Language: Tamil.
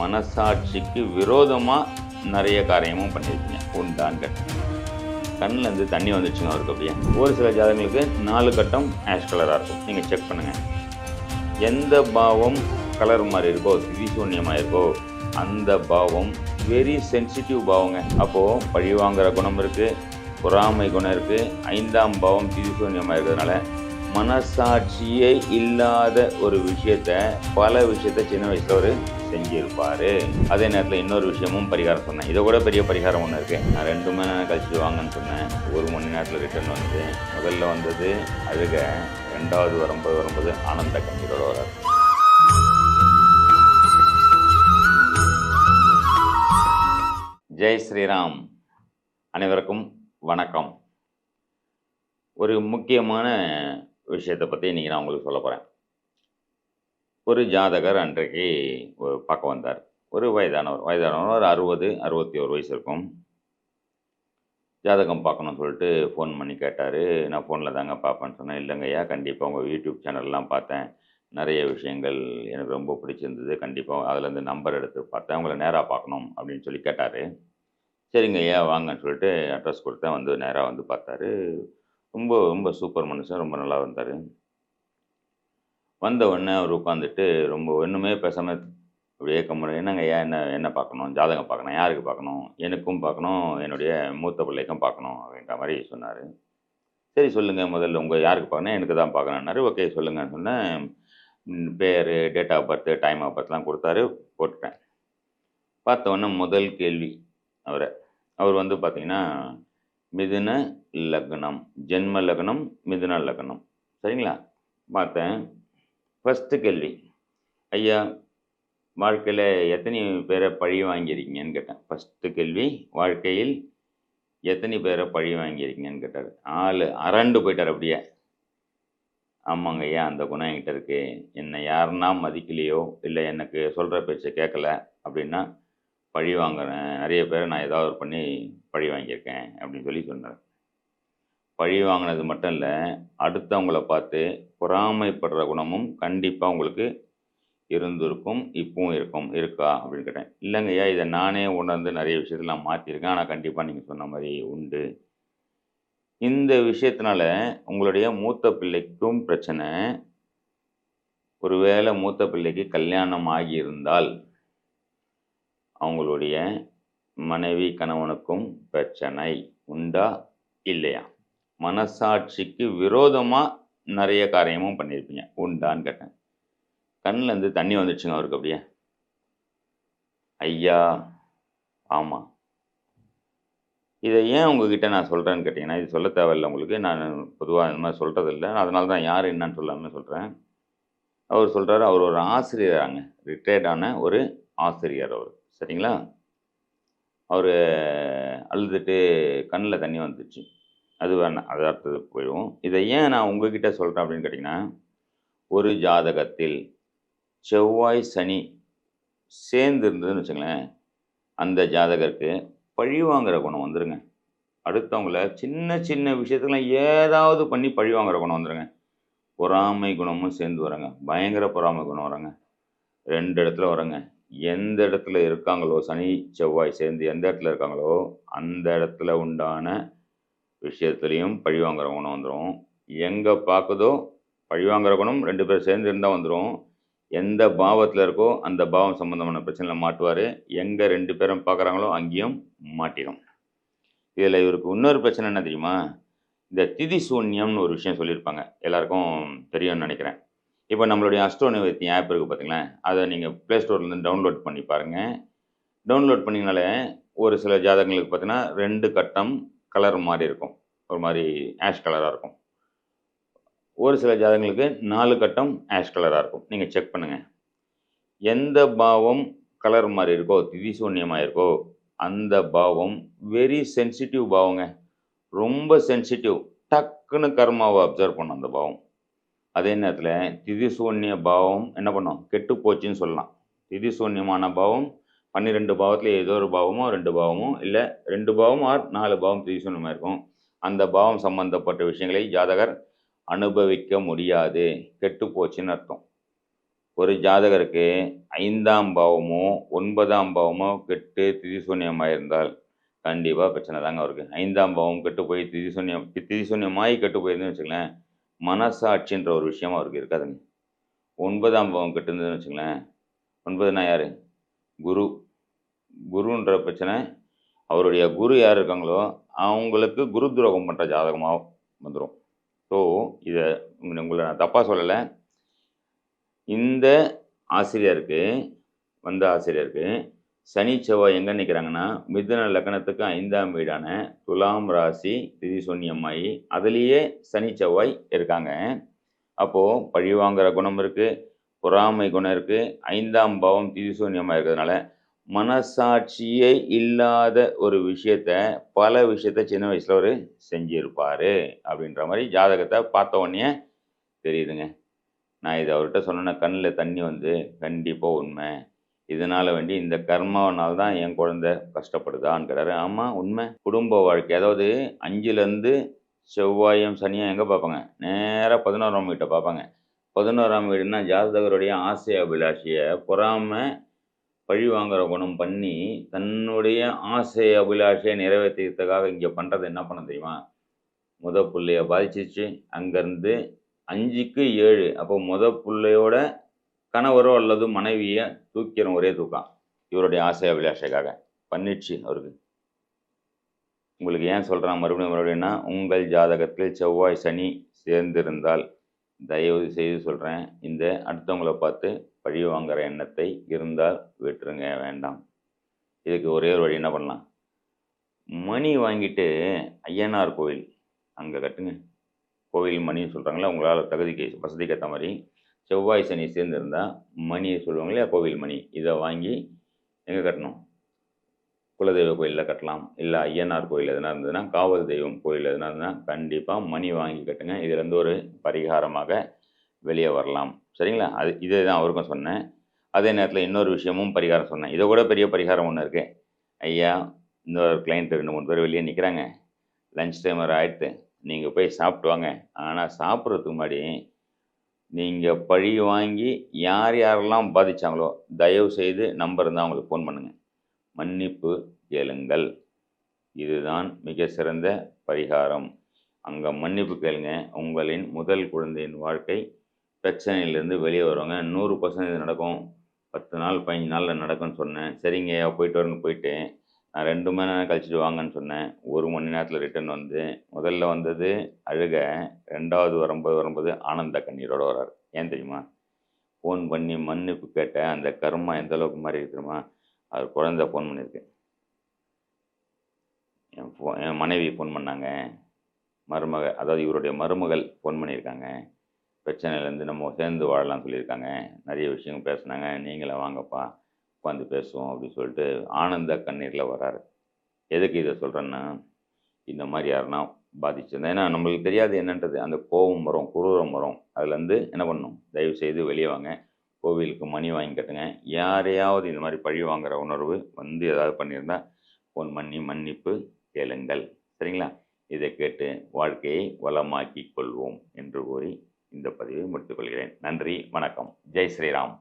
மனசாட்சிக்கு விரோதமாக நிறைய காரியமும் பண்ணியிருக்கீங்க உண்டான் கட்டம் கண்ணில் இருந்து தண்ணி வந்துச்சுங்க அவருக்கு அப்படியே ஒரு சில ஜாதகங்களுக்கு நாலு கட்டம் ஆஷ் கலராக இருக்கும். நீங்கள் செக் பண்ணுங்கள் எந்த பாவம் கலர் மாதிரி இருக்கோ திரிசூன்யமாக இருக்கோ அந்த பாவம் வெரி சென்சிட்டிவ் பாவங்க. அப்போது பழி வாங்குகிற குணம் இருக்குது பொறாமை குணம் இருக்குது ஐந்தாம் பாவம் திரிசூன்யமாக இருக்கிறதுனால மனசாட்சியே இல்லாத ஒரு விஷயத்த பல விஷயத்த சின்ன வயசுல ஒரு செஞ்சிருப்பாரு. அதே நேரத்தில் இன்னொரு விஷயமும் பரிகாரம் சொன்னேன். இதை கூட பெரிய பரிகாரம் ஒன்று இருக்கு. நான் ரெண்டு மணி நேரம் கழிச்சு வாங்கன்னு சொன்னேன். ஒரு மணி நேரத்தில் ரிட்டர்ன் வந்து முதல்ல வந்தது அழுக ரெண்டாவது வரும்போது வரும்போது ஆனந்த கண்ணீரோட வராது ஜெய் ஸ்ரீராம். அனைவருக்கும் வணக்கம். ஒரு முக்கியமான விஷயத்தை பற்றி இன்றைக்கி நான் உங்களுக்கு சொல்ல போகிறேன் ஒரு ஜாதகர் அன்றைக்கு ஒரு பார்க்க வந்தார். ஒரு வயதானவர் வயதானவர் ஒரு அறுபது அறுபத்தி ஒரு வயசு இருக்கும். ஜாதகம் பார்க்கணும்னு சொல்லிட்டு ஃபோன் பண்ணி கேட்டார். நான் ஃபோனில் தாங்க பார்ப்பேன்னு சொன்னேன். இல்லைங்க ஐயா கண்டிப்பாக உங்கள் யூடியூப் சேனல்லாம் பார்த்தேன். நிறைய விஷயங்கள் எனக்கு ரொம்ப பிடிச்சிருந்தது. கண்டிப்பாக அதுலேருந்து நம்பர் எடுத்து பார்த்தேன். உங்களை நேராக பார்க்கணும் அப்படின்னு சொல்லி கேட்டார். சரிங்க ஐயா வாங்கன்னு சொல்லிட்டு அட்ரஸ் கொடுத்தேன். வந்து நேராக வந்து பார்த்தாரு. ரொம்ப ரொம்ப சூப்பர் மனுஷன். ரொம்ப நல்லா வந்தார். வந்த உடனே அவர் உட்காந்துட்டு ரொம்ப ஒன்றுமே பேசாமல் அப்படியே கம்முன்னு என்னங்க ஏன் என்ன என்ன பார்க்கணும்? ஜாதகம் பார்க்கணும். யாருக்கு பார்க்கணும்? எனக்கும் பார்க்கணும். என்னுடைய மூத்த பிள்ளைக்கும் பார்க்கணும் அப்படின்ற மாதிரி சொன்னார். சரி சொல்லுங்கள் முதல்ல உங்கள் யாருக்கு பார்க்கணும்? எனக்கு தான் பார்க்கணுன்னாரு ஓகே சொல்லுங்கன்னு சொன்னேன். பேர் date of birth time of பர்த்லாம் கொடுத்தாரு. போட்டுட்டேன். பார்த்தோன்னே முதல் கேள்வி அவரை. அவர் வந்து பார்த்தீங்கன்னா மிதுன லக்னம். ஜென்ம லக்னம் மிதுன லக்னம். சரிங்களா? பார்த்தேன். ஃபஸ்ட்டு கேள்வி. ஐயா வாழ்க்கையில் எத்தனை பேரை பழி வாங்கியிருக்கீங்கன்னு கேட்டேன். ஃபஸ்ட்டு கேள்வி வாழ்க்கையில் எத்தனை பேரை பழி வாங்கியிருக்கீங்கன்னு கேட்டார். ஆள் அரண்டு போயிட்டார் அப்படியே. ஆமாங்க ஐயா அந்த குணம் என்கிட்ட இருக்குது என்னை யாருன்னா மதிக்கலையோ இல்லை எனக்கு சொல்கிற பேச்சை கேட்கல அப்படின்னா பழி வாங்குறேன். நிறைய பேரை நான் ஏதாவது ஒரு பண்ணி பழி வாங்கியிருக்கேன் அப்படின்னு சொல்லி சொன்னார் பழி வாங்கினது மட்டும் இல்லை அடுத்தவங்கள பார்த்து பொறாமைப்படுற குணமும் கண்டிப்பாக உங்களுக்கு இருந்திருக்கும் இப்பவும் இருக்கும் இருக்கா அப்படின்னு கேட்டேன். இல்லைங்க ஐயா இதை நானே உணர்ந்து நிறைய விஷயத்தில் நான் மாற்றிருக்கேன் ஆனால் கண்டிப்பாக நீங்கள் சொன்ன மாதிரி உண்டு. இந்த விஷயத்தினால உங்களுடைய மூத்த பிள்ளைக்கும் பிரச்சனை. ஒருவேளை மூத்த பிள்ளைக்கு கல்யாணம் ஆகியிருந்தால் அவங்களுடைய மனைவி கணவனுக்கும் பிரச்சனை உண்டா இல்லையா? மனசாட்சிக்கு விரோதமாக நிறைய காரியமும் பண்ணியிருப்பீங்க. உண்டான்னு கேட்டேன். கண்ணில் இருந்து தண்ணி வந்துடுச்சுங்க அவருக்கு அப்படியே. ஐயா ஆமாம் இதை ஏன் உங்ககிட்ட நான் சொல்கிறேன்னு கேட்டிங்கன்னா இது சொல்ல தேவையில்லை உங்களுக்கு. நான் பொதுவாக இந்த மாதிரி சொல்கிறதில்ல அதனால தான் யார் என்னன்னு சொல்லாமல் சொல்கிறேன் அவர் சொல்கிறாரு அவர் ஒரு ஆசிரியராங்க. ரிட்டையர்டான ஒரு ஆசிரியர் அவர். சரிங்களா? அவர் அழுதுட்டு கண்ணில் தண்ணி வந்துச்சு அது வேணாம் அது அடுத்தது போயிடுவோம். இதை ஏன் நான் உங்ககிட்ட சொல்கிறேன் அப்படின்னு கேட்டிங்கன்னா ஒரு ஜாதகத்தில் செவ்வாய் சனி சேர்ந்து இருந்ததுன்னு வச்சுங்களேன் அந்த ஜாதகருக்கு பழி வாங்குற குணம் வந்துடுங்க அடுத்தவங்கள சின்ன சின்ன விஷயத்துக்கெல்லாம் ஏதாவது பண்ணி பழி வாங்குற குணம் வந்துடுங்க பொறாமை குணமும் சேர்ந்து வரங்க. பயங்கர பொறாமை குணம் வரங்க. ரெண்டு இடத்துல வரங்க. எந்த இடத்துல இருக்காங்களோ சனி செவ்வாய் சேர்ந்து எந்த இடத்துல இருக்காங்களோ அந்த இடத்துல உண்டான விஷயத்துலையும் பழிவாங்கிற குணம் வந்துடும் எங்கே பார்க்குதோ பழிவாங்குற குணம் ரெண்டு பேர் சேர்ந்து இருந்தால் வந்துடும் எந்த பாவத்தில் இருக்கோ அந்த பாவம் சம்மந்தமான பிரச்சனையில் மாட்டுவார். எங்கே ரெண்டு பேரும் பார்க்குறாங்களோ அங்கேயும் மாட்டிடும் இதில் இவருக்கு இன்னொரு பிரச்சனை என்ன தெரியுமா? இந்த திதி சூன்யம்னு ஒரு விஷயம் சொல்லியிருப்பாங்க. எல்லாருக்கும் தெரியும்னு நினைக்கிறேன். இப்போ நம்மளுடைய அஸ்ட்ரோ நிவர்த்தி ஆப் இருக்குது பார்த்தீங்களேன் அதை நீங்கள் ப்ளே ஸ்டோர்லேருந்து டவுன்லோட் பண்ணி பாருங்கள் டவுன்லோட் பண்ணிங்கனாலே ஒரு சில ஜாதகங்களுக்கு பார்த்தீங்கன்னா ரெண்டு கட்டம் கலர் மாதிரி இருக்கும். ஒரு மாதிரி ஆஷ் கலராக இருக்கும். ஒரு சில ஜாதகங்களுக்கு நாலு கட்டம் ஆஷ் கலராக இருக்கும். நீங்கள் செக் பண்ணுங்கள் எந்த பாவம் கலர் மாதிரி இருக்கோ திதிசூன்யமாக இருக்கோ அந்த பாவம் வெரி சென்சிட்டிவ் பாவங்க. ரொம்ப சென்சிட்டிவ் டக்குன்னு கர்மாவை அப்சர்வ் பண்ணும் அந்த பாவம். அதே நேரத்தில் திதிசூன்ய பாவம் என்ன பண்ணும்? கெட்டு போச்சுன்னு சொல்லலாம். திதிசூன்யமான பாவம் பன்னிரெண்டு பாவத்தில் ஏதோ ஒரு பாவமோ ரெண்டு பாவமோ இல்லை ரெண்டு பாவம் ஆர் நாலு பாவம் திதிசூன்யமாக இருக்கும். அந்த பாவம் சம்பந்தப்பட்ட விஷயங்களை ஜாதகர் அனுபவிக்க முடியாது. கெட்டு போச்சுன்னு அர்த்தம். ஒரு ஜாதகருக்கு ஐந்தாம் பாவமோ ஒன்பதாம் பாவமோ கெட்டு திதிசூன்யமாக இருந்தால் கண்டிப்பாக பிரச்சனை தாங்க அவருக்கு. ஐந்தாம் பாவம் கெட்டு போய் திதிசூன்யம் திதிசூன்யமாகி கெட்டு போயிருந்துன்னு வச்சுக்கலேன் மனசாட்சின்ற ஒரு விஷயம் அவருக்கு இருக்காதுங்க ஒன்பதாம் பாவம் கெட்டுருந்ததுன்னு வச்சுங்களேன் ஒன்பதுனா யார்? குரு. குருன்ற பிரச்சனை அவருடைய குரு யார் இருக்காங்களோ அவங்களுக்கு குரு துரோகம் பண்ணுற ஜாதகமாக வந்துடும் ஸோ இதை உங்களை நான் தப்பாக சொல்லலை. இந்த ஆசிரியருக்கு வந்த ஆசிரியருக்கு சனி செவ்வாய் எங்கே நிற்கிறாங்கன்னா மிதுன லக்னத்துக்கு ஐந்தாம் வீடான துலாம் ராசி திதி சூன்யமாயி அதுலேயே சனி செவ்வாய் இருக்காங்க. அப்போது பழிவாங்கிற குணம் இருக்குது பொறாமை குணம் இருக்குது ஐந்தாம் பாவம் திதி சூன்யமாக இருக்கிறதுனால மனசாட்சியே இல்லாத ஒரு விஷயத்த பல விஷயத்த சின்ன வயசில் ஒரு செஞ்சிருப்பார் அப்படின்ற மாதிரி ஜாதகத்தை பார்த்த உடனே தெரியுதுங்க. நான் இதை அவர்கிட்ட சொன்னேன்னா கண்ணில் தண்ணி வந்து கண்டிப்பாக உண்மை. இதனால் வேண்டி இந்த கர்மாவனால் தான் என் குழந்த கஷ்டப்படுதான்ங்கிறாரு ஆமாம் உண்மை. குடும்ப வாழ்க்கை. அதாவது அஞ்சுலேருந்து செவ்வாயும் சனியும் எங்கே பார்ப்பாங்க? நேராக பதினோராம் வீட்டை பார்ப்பாங்க. பதினோராம் வீடுனா ஜாதகருடைய ஆசை அபிலாஷியை பொறாமல் பழி வாங்குற குணம் பண்ணி தன்னுடைய ஆசை அபிலாஷையை நிறைவேற்றியதுக்காக இங்கே பண்ணுறது என்ன பண்ண தெரியுமா? முத பிள்ளைய பாதிச்சிச்சு அங்கேருந்து அஞ்சுக்கு ஏழு. அப்போ முத பிள்ளையோட கணவரோ அல்லது மனைவியை தூக்கிறோம் ஒரே தூக்கம். இவருடைய ஆசை அபிலாஷைக்காக. பண்ணிடுச்சு அவருக்கு. உங்களுக்கு ஏன் சொல்கிறேன் மறுபடியும் மறுபடியும்னா உங்கள் ஜாதகத்தில் செவ்வாய் சனி சேர்ந்திருந்தால் தயவு செய்து சொல்கிறேன் இந்த அடுத்தவங்களை பார்த்து பழி வாங்குகிற எண்ணத்தை இருந்தால் விட்டுருங்க வேண்டாம். இதுக்கு ஒரே ஒரு வழி என்ன பண்ணலாம்? மணி வாங்கிட்டு ஐயனார் கோவில் அங்கே கட்டுங்க. கோவில் மணின்னு சொல்கிறாங்களா உங்களால் தகுதிக்கு வசதிக்கு ஏற்ற மாதிரி செவ்வாய் சனி சேர்ந்துருந்தால் மணியை சொல்லுவாங்க இல்லையா? கோவில் மணி. இதை வாங்கி எங்கே கட்டணும்? குலதெய்வ கோயிலில் கட்டலாம். இல்லை ஐயனார் கோயில் எதுனா இருந்ததுன்னா காவல் தெய்வம் கோயில் எதுனா இருந்ததுன்னா கண்டிப்பாக மணி வாங்கி கட்டுங்க. இதுலேருந்து ஒரு பரிகாரமாக வெளியே வரலாம். சரிங்களா? அது இதே தான் அவருக்கும் சொன்னேன். அதே நேரத்தில் இன்னொரு விஷயமும் பரிகாரம் சொன்னேன். இதை கூட பெரிய பரிகாரம் ஒன்று இருக்குது ஐயா இன்னொரு கிளைண்ட் ரெண்டு மூணு பேர் வெளியே நிற்கிறாங்க லஞ்ச் டைம் வர ஆயிடுத்து. நீங்கள் போய் சாப்பிட்டு வாங்க. ஆனால் சாப்பிட்றதுக்கு முன்னாடி நீங்கள் பழி வாங்கி யார் யாரெல்லாம் பாதித்தாங்களோ தயவு செய்து நம்பர் இருந்தால் அவங்களுக்கு ஃபோன் பண்ணுங்கள் மன்னிப்பு கேளுங்கள். இதுதான் மிக சிறந்த பரிகாரம். அங்கே மன்னிப்பு கேளுங்க. உங்களின் முதல் குழந்தையின் வாழ்க்கை பிரச்சனையிலேருந்து வெளியே வருவாங்க. நூறு பர்சன்டேஜ் நடக்கும். பத்து நாள் பதினஞ்சு நாளில் நடக்கும்னு சொன்னேன். சரிங்க போயிட்டு வரேன்னு போயிட்டு நான் ரெண்டு மணி நேரம் கழிச்சிட்டு வாங்கன்னு சொன்னேன். ஒரு மணி நேரத்தில் ரிட்டர்ன் வந்து முதல்ல வந்தது அழுக ரெண்டாவது வரும்போது வரும்போது ஆனந்த கண்ணீரோடு வர்றார் ஏன் தெரியுமா? ஃபோன் பண்ணி மன்னிப்பு கேட்ட அந்த கர்மா எந்த அளவுக்கு மாதிரி இருக்கு அவர் குழந்த ஃபோன் பண்ணியிருக்கு என் ஃபோ என் மனைவி ஃபோன் பண்ணாங்க. மருமக அதாவது இவருடைய மருமகள் ஃபோன் பண்ணியிருக்காங்க. பிரச்சனையிலேருந்து நம்ம சேர்ந்து வாழலாம் சொல்லியிருக்காங்க. நிறைய விஷயங்கள் பேசுனாங்க. நீங்களே வாங்கப்பா. உட்காந்து பேசுவோம் அப்படின்னு சொல்லிட்டு ஆனந்த கண்ணீரில் வராரு. எதுக்கு இதை சொல்கிறேன்னா இந்த மாதிரி யாருன்னா பாதிச்சிருந்தேன் ஏன்னா நம்மளுக்கு தெரியாது என்னன்றது. அந்த கோபம் வரும் குரூரம் வரும். அதுலேருந்து என்ன பண்ணும் தயவு செய்து வெளியே வாங்க. கோவிலுக்கு மணி வாங்கி கட்டுங்க. யாரையாவது இந்த மாதிரி பழி வாங்குகிற உணர்வு வந்து ஏதாவது பண்ணியிருந்தா ஃபோன் பண்ணி மன்னிப்பு கேளுங்கள். சரிங்களா? இதை கேட்டு வாழ்க்கையை வளமாக்கிக் கொள்வோம் என்று கூறி இந்த பதிவை முடித்துக்கொள்கிறேன் நன்றி வணக்கம். ஜெய் ஸ்ரீராம்.